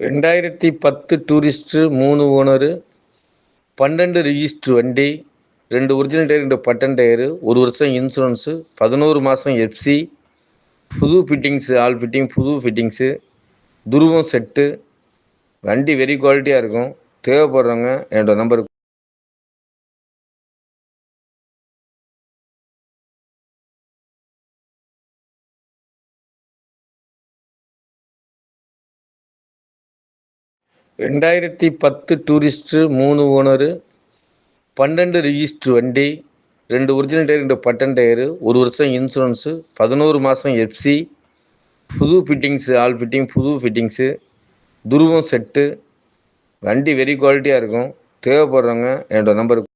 ரெண்டாயிரத்தி பத்து டூரிஸ்ட்டு மூணு ஓனரு பன்னெண்டு ரிஜிஸ்டர் வண்டி ரெண்டு ஒரிஜினல் டயர் ரெண்டு பட்டன் டயரு ஒரு வருஷம் இன்சூரன்ஸு பதினோரு மாதம் எஃப்சி புது ஃபிட்டிங்ஸு ஆல் ஃபிட்டிங் புது ஃபிட்டிங்ஸு துருவம் செட்டு வண்டி வெரி குவாலிட்டியாக இருக்கும். தேவைப்படுறவங்க என்னோடய நம்பருக்கு ரெண்டாயிரத்தி பத்து டூரிஸ்ட்டு மூணு ஓனரு பன்னெண்டு ரிஜிஸ்டர் வண்டி ரெண்டு ஒரிஜினல் டயர் ரெண்டு பட்டன் டயரு ஒரு வருஷம் இன்சூரன்ஸு பதினோரு மாதம் எஃப்சி புது ஃபிட்டிங்ஸு ஆல் ஃபிட்டிங் புது ஃபிட்டிங்ஸு துருவம் செட்டு வண்டி வெரி குவாலிட்டியாக இருக்கும் தேவைப்படுறவங்க என்னோட நம்பருக்கு